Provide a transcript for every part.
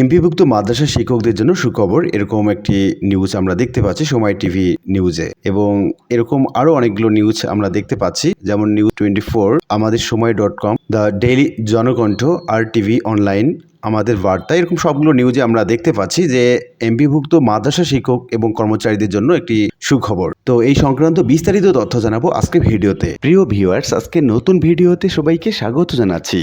এমপিভুক্ত মাদ্রাসা শিক্ষকদের জন্য সুখবর, এরকম একটি নিউজ আমরা দেখতে পাচ্ছি সময় টিভি নিউজে এবং এরকম আরও অনেকগুলো নিউজ আমরা দেখতে পাচ্ছি, যেমন news twenty Amader Shomoy dot com the daily Janakantha R TV online Amader Barta. এরকম সবগুলো নিউজে আমরা দেখতে পাচ্ছি যে এমপিভুক্ত মাদ্রাসা শিক্ষক এবং কর্মচারীদের জন্য একটি সুখবর। তো এই সংক্রান্ত বিস্তারিত তথ্য জানাব আজকে ভিডিওতে। প্রিয় ভিউয়ার্স আজকে নতুন ভিডিওতে সবাইকে স্বাগত জানাচ্ছি।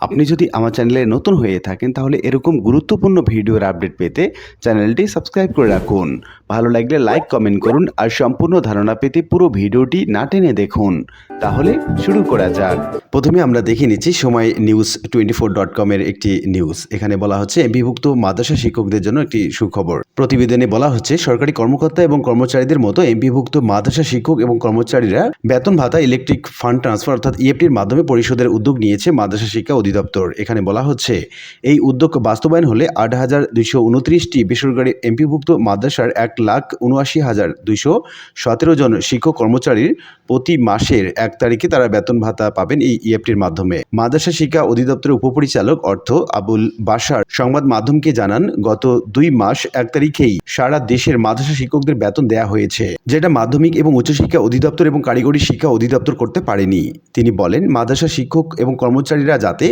আপনি যদি আমার চ্যানেলে নতুন হয়ে থাকেন, তাহলে এরকম গুরুত্বপূর্ণ ভিডিওর আপডেট পেতে চ্যানেলটি সাবস্ক্রাইব করে রাখুন। ভালো লাগলে লাইক কমেন্ট করুন আর সম্পূর্ণ ধারণা পেতে পুরো ভিডিওটি না টেনে দেখুন। তাহলে শুরু করা যাক। প্রথমে আমরা দেখে নিচ্ছি সময় নিউজ টোয়েন্টি ফোর ডট কমের একটি নিউজ এখানে বলা হচ্ছে এমপিভুক্ত মাদ্রাসা শিক্ষকদের জন্য একটি সুখবর। প্রতিবেদনে বলা হচ্ছে, সরকারি কর্মকর্তা এবং কর্মচারীদের মতো এমপিভুক্ত মাদ্রাসা শিক্ষক এবং কর্মচারীরা বেতন ভাতা ইলেকট্রিক ফান্ড ট্রান্সফার অর্থাৎ ইএফটির মাধ্যমে পরিশোধের উদ্যোগ নিয়েছে মাদ্রাসা শিক্ষা অধিদপ্তর। এখানে বলা হচ্ছে, এই উদ্যোগ বাস্তবায়ন হলে আট হাজার দুইশো উনত্রিশটি বেসরকারি এমপিভুক্ত মাদ্রাসার এক লাখ উনআশি হাজার দুইশো সতেরো জন শিক্ষক কর্মচারীর প্রতি মাসের এক তারিখে তারা বেতন ভাতা পাবেন এই ইএফটির মাধ্যমে। মাদ্রাসা শিক্ষা অধিদপ্তরের উপপরিচালক অর্থ আবুল বাসার সংবাদ মাধ্যমকে জানান, গত দুই মাস এক তারিখেই সারা দেশের মাদ্রাসা শিক্ষকদের বেতন দেয়া হয়েছে, যেটা মাধ্যমিক এবং উচ্চশিক্ষা অধিদপ্তর এবং কারিগরি শিক্ষা অধিদপ্তর করতে পারেনি। তিনি বলেন, মাদ্রাসা শিক্ষক এবং কর্মচারীরা যাতে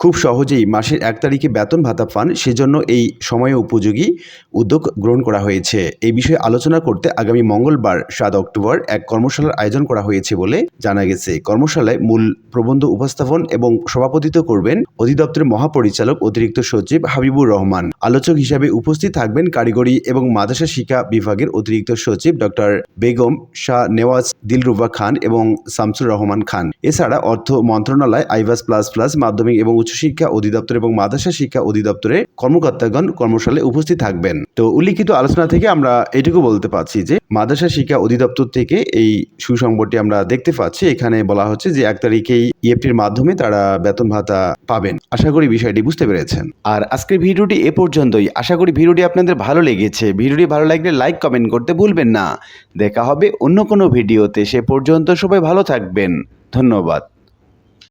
খুব সহজেই মাসের এক তারিখে বেতন ভাতা পান, সেজন্য এই সময়ে উপযোগী উদ্যোগ গ্রহণ করা হয়েছে। এই বিষয়ে আলোচনা করতে আগামী মঙ্গলবার, সাত অক্টোবর, এক কর্মশালার আয়োজন করা হয়েছে বলে জানা গেছে। কর্মশালায় মূল প্রবন্ধ উপস্থাপন এবং সভাপতিত্ব করবেন অধিদপ্তরের মহাপরিচালক অতিরিক্ত সচিব হাবিবুর রহমান। আলোচক হিসাবে উপস্থিত থাকবেন কারিগরি এবং মাদ্রাসা শিক্ষা বিভাগের অতিরিক্ত সচিব ডক্টর বেগম শাহ নেওয়াজ দিলরুবা খান এবং শামসুর রহমান খান। এছাড়া অর্থ মন্ত্রণালয়, আইভাস প্লাস প্লাস মাধ্যমিক এবং উচ্চশিক্ষা অধিদপ্তর এবং মাদ্রাসা শিক্ষা অধিদপ্তরের কর্মকর্তাগণ কর্মশালায় উপস্থিত থাকবেন। তো উল্লিখিত আলোচনা থেকে আমরা এটুকু বলতে পারছি যে মাদ্রাসা শিক্ষা অধিদপ্তর থেকে এই সুসংবাদটি আমরা দেখতে পাচ্ছি। এখানে বলা হচ্ছে যে এক তারিখেই ইএফটির মাধ্যমে তারা বেতন ভাতা পাবেন। আশা করি বিষয়টি বুঝতে পেরেছেন। আর আজকের ভিডিওটি এ পর্যন্তই। আশা করি ভিডিওটি আপনাদের ভালো লেগেছে। ভিডিওটি ভালো লাগলে লাইক, কমেন্ট করতে ভুলবেন না। দেখা হবে অন্য কোনো ভিডিওতে। সে পর্যন্ত সবাই ভালো থাকবেন। ধন্যবাদ।